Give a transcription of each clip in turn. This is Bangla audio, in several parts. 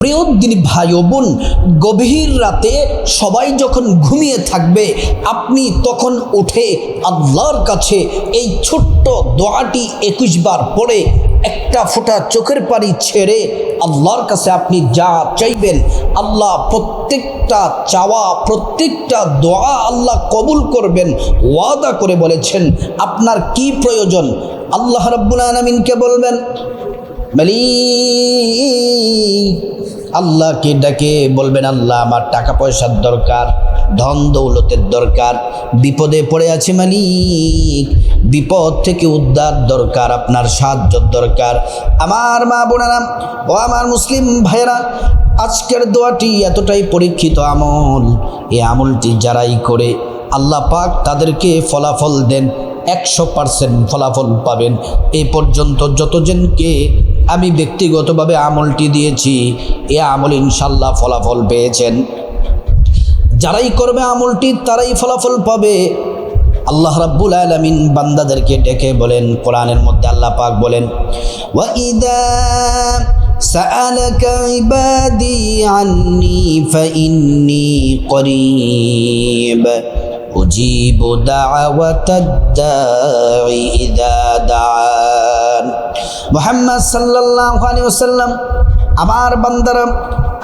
প্রিয় ভাই ও বোন, গভীর রাতে সবাই যখন ঘুমিয়ে থাকবে, আপনি তখন উঠে আল্লাহর কাছে এই ছোট্ট দোয়াটি একুশ বার পড়ে একটা ফোঁটা চোখের পানি ছেড়ে আল্লাহর কাছে আপনি যা চাইবেন, আল্লাহ প্রত্যেকটা চাওয়া, প্রত্যেকটা দোয়া আল্লাহ কবুল করবেন, ওয়াদা করে বলেছেন, আপনার কি প্রয়োজন? আল্লাহ রব্বুল আলমিনকে বলবেন, মালিক আল্লাহকে ডাকে, বলবেন, আল্লাহ, আমার টাকা পয়সার দরকার, ধন দৌলতের দরকার, বিপদে পড়ে আছে মালিক, বিপদ থেকে উদ্ধার দরকার, আপনার সাহায্য দরকার। আমার মা বোনেরা ও আমার মুসলিম ভাইয়েরা, আজকের দোয়াটি এতটাই পরীক্ষিত আমল। এই আমলটি যারাই করে, আল্লাহ পাক তাদেরকে ফলাফল দেন, একশো পার্সেন্ট ফলাফল পাবেন। এ পর্যন্ত যতজনকে আমি ব্যক্তিগতভাবে আমলটি দিয়েছি এ আমল ইনশাল্লাহ ফলাফল পেয়েছেন যারাই করবে আমলটি তারাই ফলাফল পাবে আল্লাহ রাব্বুল আলামিন বান্দাদেরকে ডেকে বলেন কোরআনের মধ্যে আল্লাহ পাক বলেন ওয়াইদা سألك عبادي عني فإني قريب أجيب دعوة الداعي إذا دعان মোহাম্মদ সাল্লাল্লাহু আলাইহি ওয়াসাল্লাম, আমার বান্দারা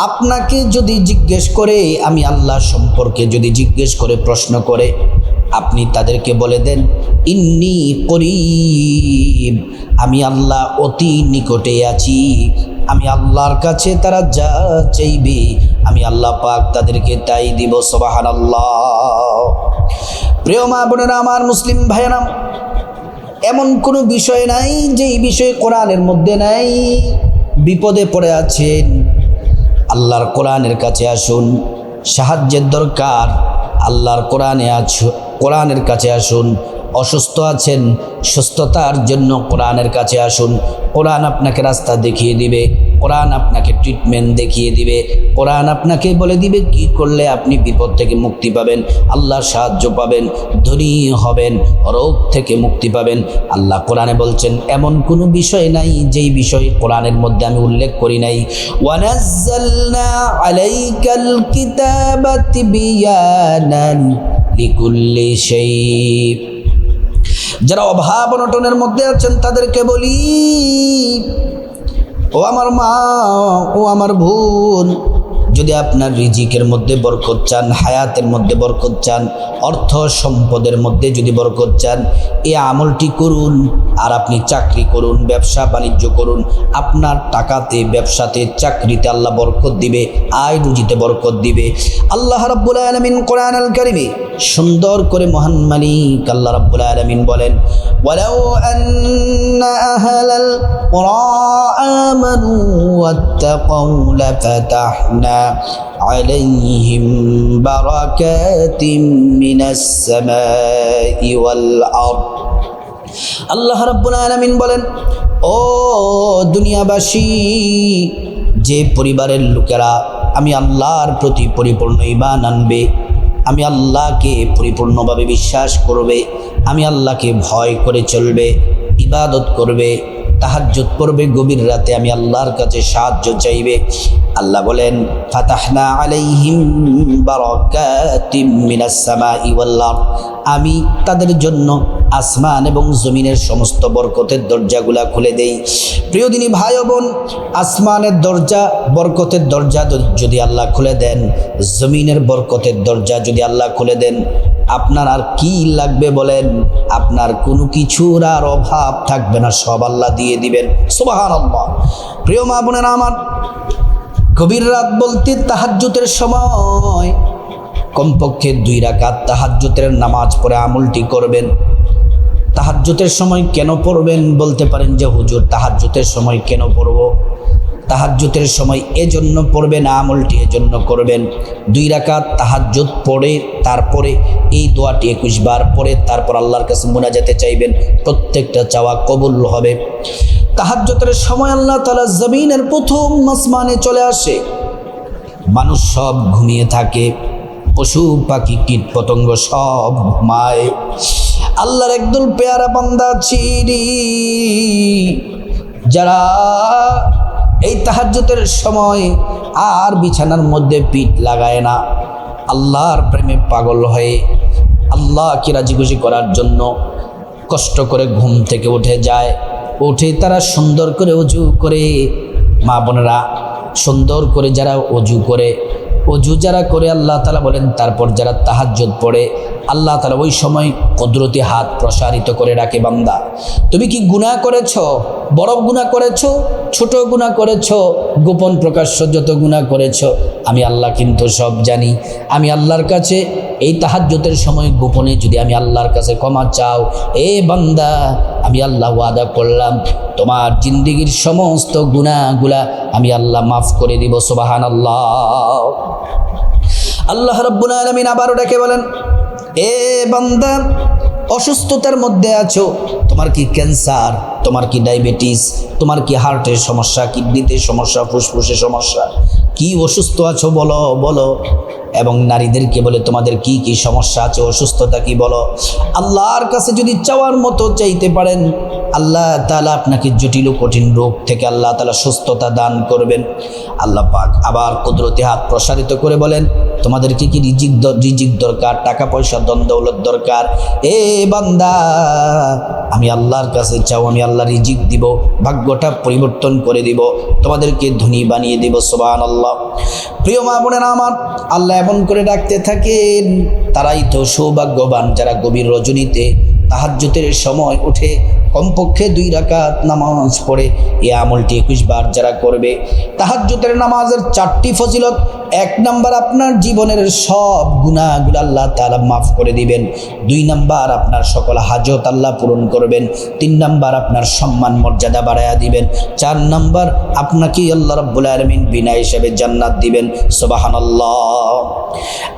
আপনাকে যদি জিজ্ঞেস করে, আমি আল্লাহ সম্পর্কে যদি জিজ্ঞেস করে প্রশ্ন করে, আপনি তাদেরকে বলে দেন, ইন্নি করিব, আমি আল্লাহ অতি নিকটে আছি, আমি আল্লাহর কাছে তারা যা চাইবে, আমি আল্লাহ পাক তাদেরকে তাই দিব সবাহান আল্লাহ প্রিয় মা বোনেরা, আমার মুসলিম ভাইয়েরা এমন কোনো বিষয় নাই যে এই বিষয়ে কোরআনের মধ্যে নাই। বিপদে পড়ে আছেন। আল্লাহর কোরআনের কাছে আসুন। সাহায্যের দরকার। আল্লাহর কোরআনে আছ কোরআনের কাছে আসুন। অসুস্থ আছেন। সুস্থতার জন্য কোরআনের কাছে আসুন। কোরআন আপনাকে রাস্তা দেখিয়ে দিবে। কোরআন আপনাকে ট্রিটমেন্ট দেখিয়ে দিবে। কোরআন আপনাকে বলে দিবে, কি করলে আপনি বিপদ থেকে মুক্তি পাবেন? আল্লাহর সাহায্য পাবেন, ধনী হবেন, রোগ থেকে মুক্তি পাবেন। আল্লাহ কোরআনে বলছেন, এমন কোনো বিষয় নাই যেই বিষয় কোরআনের মধ্যে আমি উল্লেখ করি নাই। যারা অভাব অনটনের মধ্যে আছেন, তাদেরকে বলি ও আমার মা ও আমার বোন যদি আপনার রিজিকের মধ্যে বরকত চান, হায়াতের মধ্যে বরকত চান, অর্থ সম্পদের মধ্যে যদি বরকত চান, এ আমলটি করুন আর আপনি চাকরি করুন, ব্যবসা বাণিজ্য করুন। আপনার টাকাতে, ব্যবসাতে, চাকরিতে আল্লাহ বরকত দিবে, আয় রুজিতে বরকত দিবে। আল্লাহ রাব্বুল আলামিন কোরআন আল কারিমে সুন্দর করে মহান মালিক আল্লাহ রাব্বুল আলামিন বলেন কুরা আমানু ওয়াত্তাকাউ লাফাতাহনা عليهم بركات من السماء والأرض আল্লাহ রাব্বুল আলামিন বলেন ও দুনিয়াবাসী যে পরিবারের লোকেরা আমি আল্লাহর প্রতি পরিপূর্ণ ইমান আনবে আমি আল্লাহকে পরিপূর্ণভাবে বিশ্বাস করবে আমি আল্লাহকে ভয় করে চলবে ইবাদত করবে তাহাজ্জুদ করবে গভীর রাতে আমি আল্লাহর কাছে সাহায্য চাইবে আল্লাহ বলেন, ফাতাহনা আলাইহিম বারাকাতিম মিনাস সামাই ওয়াল আমি তাদের জন্য আসমান এবং জমিনের সমস্ত বরকতের দরজাগুলা খুলে দেই। প্রিয় দিনী ভাই বোন, আসমানের দরজা বরকতের দরজা যদি আল্লাহ খুলে দেন, জমিনের বরকতের দরজা যদি আল্লাহ খুলে দেন, আপনার আর কি লাগবে বলেন? আপনার কোনো কিছুর আর অভাব থাকবে না, সব আল্লাহ দিয়ে দিবেন। সুবাহান প্রিয় মা বোনেরা আমার গভীর রাত বলতে তাহাজ্যতের সময়। কমপক্ষে দুই রাকাত তাহাজ্যতের নামাজ পড়ে আমলটি করবেন। তাহাজ্যতের সময় কেন পড়বেন বলতে পারেন যে, হুজুর তাহাজ্যতের সময় কেন পড়ব? তাহাজ্জুতের সময় এজন্য পড়বেন, আমলটি এজন্য করবেন। দুই রাকাত তাহাজ্জুত পড়ে, তারপরে এই দোয়াটি একুশ বার পরে তারপর আল্লাহর কাছে মোনাজাতে চাইবেন, প্রত্যেকটা চাওয়া কবুল হবে। তাহাজ্জুতের সময় আল্লাহ তালা জমিনের প্রথম মাসমানে চলে আসে। মানুষ সব ঘুমিয়ে থাকে, পশু, পাখি, কীট পতঙ্গ সব ঘুমায়। আল্লাহর একদল পেয়ারা বান্দা চিরি যারা এই তাহাজ্জুতের সময় আর বিছানার মধ্যে পিঠ লাগায় না। আল্লাহর প্রেমে পাগল হয়ে আল্লাহ কি রাজি খুশি করার জন্য কষ্ট করে ঘুম থেকে উঠে যায়। উঠে তারা সুন্দর করে অজু করে। মা বোনেরা সুন্দর করে যারা অজু করে অজু যারা করে আল্লাহ তালা বলেন, তারপর যারা তাহাজ্জুদ পড়ে, আল্লাহ তালা ওই সময় কুদরতি হাত প্রসারিত করে রাখে বান্দা। তুমি কি গুনাহ করেছ? বড় গুনাহ করেছ, ছোট গুনাহ করেছ, গোপন প্রকাশ্য যত গুনাহ করেছ, আমি আল্লাহ কিন্তু সব জানি। আমি আল্লাহর কাছে এই তাহাজ্জতের সময় গোপনে যদি আমি আল্লাহর কাছে ক্ষমা চাও, এ বান্দা, আমি আল্লাহ ওয়াদা করলাম, তোমার জিন্দিগির সমস্ত গুণাগুলা আমি আল্লাহ মাফ করে দিব সোবাহান আল্লাহ আল্লাহ রব্বুল আলমিন আবারও ডেকে বলেন, এ বান্দা অসুস্থতার মধ্যে আছো, তোমার কি ক্যান্সার, তোমার কি ডায়াবেটিস, তোমার কি হার্টের সমস্যা, কিডনিতে সমস্যা ফুসফুসের সমস্যা? কি অসুস্থ আছো বলো বলো। এবং নারীদেরকে বলে, তোমাদের কি কি সমস্যা আছে, অসুস্থতা কি বলো? আল্লাহর কাছে যদি চাওয়ার মতো চাইতে পারেন, আল্লাহ তালা আপনাকে জটিল কঠিন রোগ থেকে আল্লাহ তালা সুস্থতা দান করবেন। আল্লাহ পাক আবার কুদরতি হাত প্রসারিত করে বলেন তোমাদের কি কি রিজিক রিজিক দরকার? টাকা পয়সা দৌলত দরকার? এ বান্দা, আমি আল্লাহর কাছে চাও, আমি আল্লাহ রিজিক দিব, ভাগ্যটা পরিবর্তন করে দিব, তোমাদেরকে ধনী বানিয়ে দিব সোবান আল্লাহ প্রিয় মা বোনেরা আমার, আল্লাহ এমন করে ডাকতে থাকেন, তারাই তো সৌভাগ্যবান যারা গভীর রজনীতে তাহাজ্জুতের সময় উঠে কমপক্ষে দুই রাকাত নামাজ পড়ে। এই আমলটি একুশ বার যারা করবে তাহাজ্জুতের নামাজের চারটি ফজিলত, এক নাম্বার আপনার জীবনের সব গুণাগুলো আল্লাহ তাআলা মাফ করে দিবেন। দুই নাম্বার আপনার সকল হাজত আল্লাহ পূরণ করবেন। তিন নাম্বার আপনার সম্মান মর্যাদা বাড়ায়া দিবেন। চার নাম্বার আপনাকে আল্লাহ রাব্বুল আলামিন বিনা হিসেবে জান্নাত দিবেন। সুবহানাল্লাহ।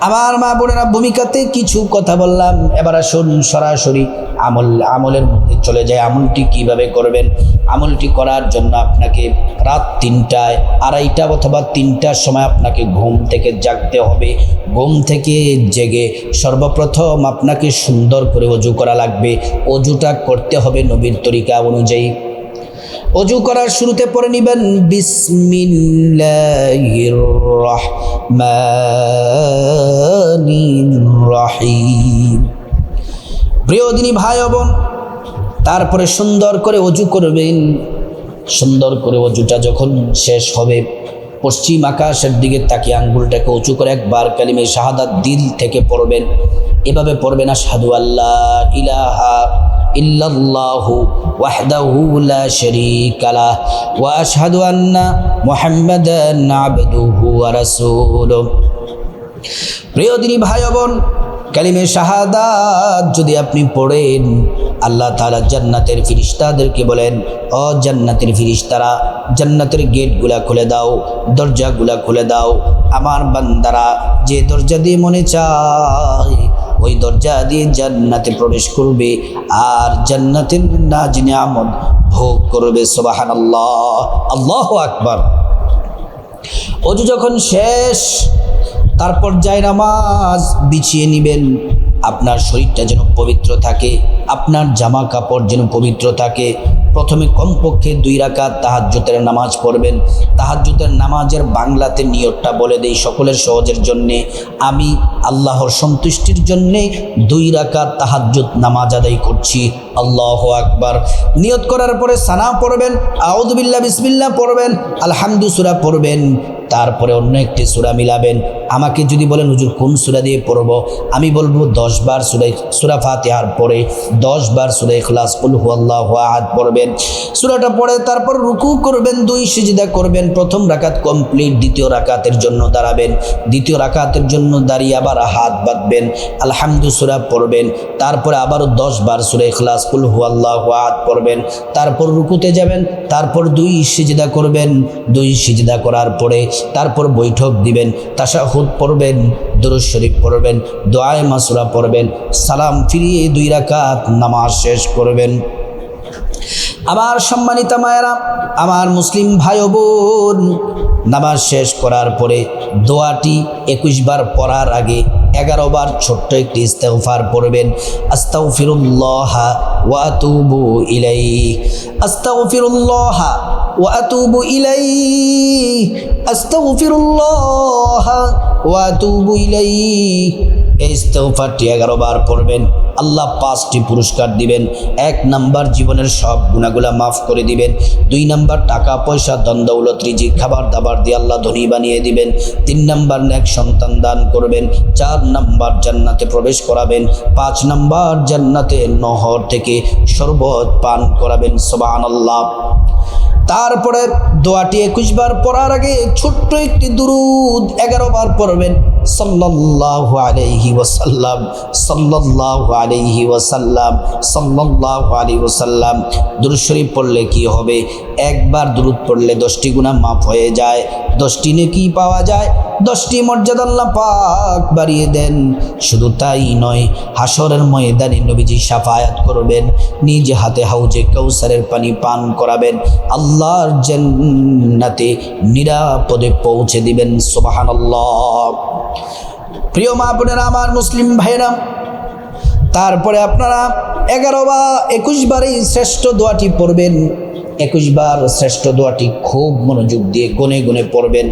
আমার মা বোনেরা, ভূমিকাতে কিছু কথা বললাম। এবার আসুন সরাসরি আমল আমলের মধ্যে চলে যায় আমলটি কীভাবে করবেন? আমলটি করার জন্য আপনাকে রাত তিনটায়, আড়াইটা অথবা তিনটার সময় আপনাকে ঘুম থেকে জাগতে হবে। ঘুম থেকে জেগে সর্বপ্রথম আপনাকে সুন্দর করে অজু করা লাগবে। অজুটা করতে হবে নবীর তরিকা অনুযায়ী। অজু করার শুরুতে পড়ে নিবেন, বিসমিল্লাহির রহিম। প্রিয় দিনী ভাই বোন তারপরে সুন্দর করে অজু করবেন। সুন্দর করে অজুটা যখন শেষ হবে, পশ্চিম আকাশের দিকে তাকিয়ে আঙ্গুলটাকে উঁচু করে একবার কালিমে শাহাদাত দিল থেকে পড়বেন। এভাবে পড়বেন, আশহাদু আল্লাহ ইলাহা ইল্লাল্লাহু ওয়াহদাহু লা শারীকা ওয়া আশহাদু আন্না মুহাম্মাদান আবদুহু ওয়া রাসূলুহু। প্রিয় দিনী ভাই বোন কালিমে শাহাদাত যদি আপনি পড়েন, আল্লাহ তাআলা জান্নাতের ফিরিস্তাদেরকে বলেন, ও জান্নাতের ফিরিস্তারা, জান্নাতের গেটগুলা খুলে দাও, দরজাগুলা খুলে দাও। আমার বান্দারা যে দরজা দিয়ে মনে চায়, ওই দরজা দিয়ে জান্নাতে প্রবেশ করবে আর জান্নাতের নাজ নিয়ামত ভোগ করবে। সোবাহান আল্লাহ আল্লাহ আকবার। অজু যখন শেষ তারপর যায় নামাজ বিছিয়ে নেবেন। আপনার শরীরটা যেন পবিত্র থাকে, আপনার জামা কাপড় যেন পবিত্র থাকে। প্রথমে কমপক্ষে দুই রাকাত তাহাজ্জুতের নামাজ পড়বেন। তাহাজ্জুতের নামাজের বাংলাতে নিয়তটা বলে দেই সকলের সহজের জন্যে। আমি আল্লাহর সন্তুষ্টির জন্যে দুই রাকাত তাহাজ্জুদ নামাজ আদায় করছি। আল্লাহ আকবার। নিয়ত করার পরে সানা পড়বেন আউদুবিল্লা বিসমিল্লা পড়বেন আলহামদুসুরা পড়বেন। তারপরে অন্য একটি সুরা মিলাবেন। আমাকে যদি বলেন, হুজুর, কোন সুরা দিয়ে পড়ব? আমি বলব, দশ বার সুরাই সুরা ফাতিহার পরে দশ বার সুরা ইখলাস, কুল হুয়াল্লাহ আহাদ পড়বেন। সুরাটা পড়ে তারপর রুকু করবেন, দুই সিজদা করবেন। প্রথম রাকাত কমপ্লিট, দ্বিতীয় রাকাতের জন্য দাঁড়াবেন। দ্বিতীয় রাকাতের জন্য দাঁড়িয়ে আবার হাত বাঁধবেন। আলহামদু সুরা পড়বেন। তারপরে আবারও দশ বার সুরা ইখলাস, কুল হুয়াল্লাহ আহাদ পড়বেন। তারপর রুকুতে যাবেন, তারপর দুই সিজদা করবেন। দুই সিজিদা করার পরে তারপর বৈঠক দিবেন তাশাহুদ পড়বেন, দুরুদ শরীফ পড়বেন, দোয়ায় মাসুরা পড়বেন, সালাম ফিরিয়ে দুই রাকাত নামাজ শেষ করবেন। আমার সম্মানিতা মায়েরা, আমার মুসলিম ভাই বোন, নামাজ শেষ করার পরে দোয়াটি একুশ বার পড়ার আগে এগারো বার ছোট্ট একটি ইস্তেগফার পড়বেন, আস্তাগফিরুল্লাহ ওয়া আতুবু ইলাইহি আস্তাগফিরুল্লাহ ওয়া আতুবু ইলাইহি আস্তাগফিরুল্লাহ ওয়া আতুবু ইলাইহি। এগারো বার পড়বেন। আল্লাহ পাঁচটি পুরস্কার দিবেন। এক নাম্বার জীবনের সব গুণাগুলা মাফ করে দিবেন। দুই নাম্বার টাকা, পয়সা দ্বন্দ্বৌলত রিজিক, খাবার দাবার দিয়ে আল্লাহ ধনী বানিয়ে দিবেন। তিন নাম্বার নেক সন্তান দান করবেন। চার নাম্বার জান্নাতে প্রবেশ করাবেন। পাঁচ নাম্বার জান্নাতে নহর থেকে শরবত পান করাবেন। সোবান আল্লাহ তারপরে দোয়াটি একুশ বার পড়ার আগে ছোট্ট একটি দুরুদ এগারো বার পড়বেন। সাল্লাহ আলহি ওসাল্লাম সাল্লাহ আলহি ওসাল্লাম সাল্লাহ আলাইহি ওসাল্লাম দুরুদ পড়লে কি হবে? একবার দুরুদ পড়লে দশটি গুণা মাফ হয়ে যায়। দশটি নেকি পাওয়া যায়, দশটি মর্যাদা আল্লাহ পাক বাড়িয়ে দেন। শুধু তাই নয় হাসরের ময়দানে নবীজি সাফায়াত করবেন, নিজ হাতে হাউজে কৌসারের পানি পান করাবেন, আল্লাহর জান্নাতে নিরাপদে পৌঁছে দিবেন, সুবহানাল্লাহ। প্রিয় মা বোনেরা, আমার মুসলিম ভাইরা তারপরে আপনারা এগারো বা একুশ বার এই শ্রেষ্ঠ দোয়াটি পড়বেন। একুশ বার শ্রেষ্ঠ দোয়াটি খুব মনোযোগ দিয়ে গনে গনে পড়বেন।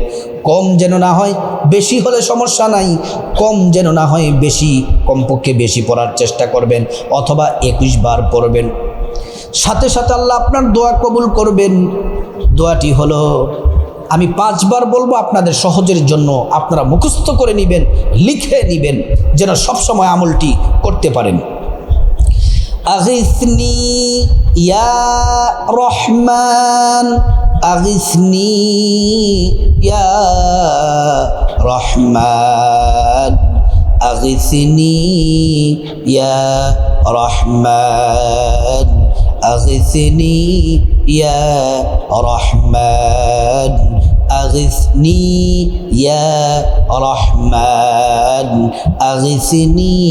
কম যেন না হয় বেশি হলে সমস্যা নাই, কম যেন না হয় বেশি, কমপক্ষে বেশি পড়ার চেষ্টা করবেন অথবা একুশ বার পড়বেন। সাথে সাথে আল্লাহ আপনার দোয়া কবুল করবেন। দোয়াটি হলো, আমি পাঁচবার বলব আপনাদের সহজের জন্য আপনারা মুখস্থ করে নেবেন, লিখে নেবেন, যেন সবসময় আমলটি করতে পারেন। أغثني يا رحمن أغثني يا رحمن أغثني يا رحمن أغثني يا رحمن. أغثني يا رحمن أغثني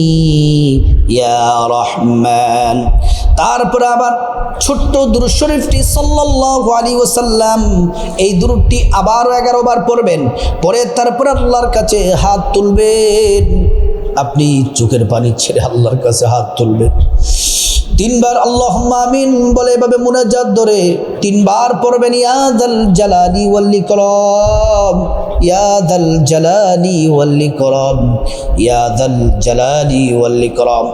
يا رحمن তারপর আবার ছোট্ট দুরুদ শরীফটি সাল্লাল্লাহু আলাইহি ওয়াসাল্লাম এই দুরুদটি আবারও এগারো বার পড়বেন পরে তারপর আল্লাহর কাছে হাত তুলবেন আপনি চোখের পানি ছেড়ে আল্লাহর কাছে হাত তুলবেন তিনবার আল্লাহ আমিন বলে এভাবে মুনাজাত ধরে তিনবার পড়বেন ইয়াদাল জালালি ওয়াল্লি করম ইয়াদাল জালালি ওয়াল্লি করম ইয়াদাল জালালি ওয়াল্লি করম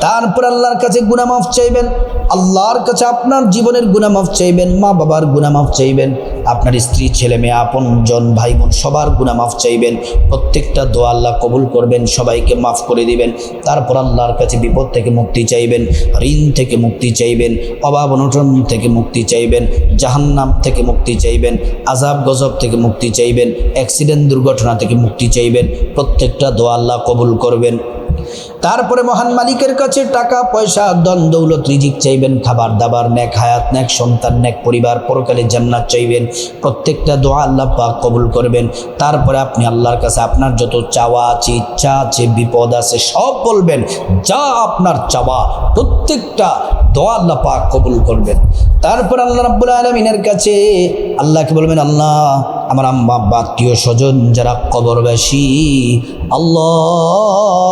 তারপর আল্লাহর কাছে গুনাহ মাফ চাইবেন, আল্লাহর কাছে আপনার জীবনের গুনাহ মাফ চাইবেন মা বাবার গুনাহ মাফ চাইবেন। আপনার স্ত্রী, ছেলে মেয়ে, আপন জন ভাই বোন সবার গুনাহ মাফ চাইবেন। প্রত্যেকটা দোয়া আল্লাহ কবুল করবেন, সবাইকে মাফ করে দিবেন। তারপর আল্লাহর কাছে বিপদ থেকে মুক্তি চাইবেন, ঋণ থেকে মুক্তি চাইবেন, অভাব অনটন থেকে মুক্তি চাইবেন, জাহান্নাম থেকে মুক্তি চাইবেন আজাব গজব থেকে মুক্তি চাইবেন, অ্যাক্সিডেন্ট দুর্ঘটনা থেকে মুক্তি চাইবেন। প্রত্যেকটা দোয়া আল্লাহ কবুল করবেন। তারপরে মহান মালিকের কাছে টাকা, পয়সা দন দৌলত, রিজিক চাইবেন, খাবার দাবার ন্যাক হায়াত ন্যাক সন্তান ন্যাক পরিবার, পরকালে জান্নাত চাইবেন, প্রত্যেকটা দোয়া আল্লাহ পাক কবুল করবেন। তারপরে আপনি আল্লাহর কাছে আপনার যত চাওয়া আছে, ইচ্ছা আছে, বিপদ আছে, সব বলবেন, যা আপনার চাওয়া, প্রত্যেকটা দোয়া আল্লাহ পাক কবুল করবেন। তারপর আল্লাহ রাব্বুল আলমিনের কাছে আল্লাহকে বলবেন, আল্লাহ আমার আম্মা, আব্বা, আত্মীয় স্বজন যারা কবরবাসী আল্লাহ,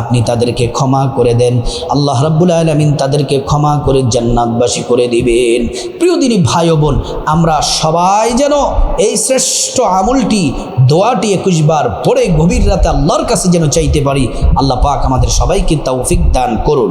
আপনি তাদেরকে ক্ষমা করে দেন। আল্লাহ রাব্বুল আলমিন তাদেরকে ক্ষমা করে জান্নাতবাসী করে দিবেন। প্রিয় দিনী ভাই বোন, আমরা সবাই যেন এই শ্রেষ্ঠ আমলটি, দোয়াটি একুশ বার পড়ে গভীর রাতে আল্লাহর কাছে যেন চাইতে পারি। আল্লাহ পাক আমাদের সবাইকে তৌফিক দান করুন।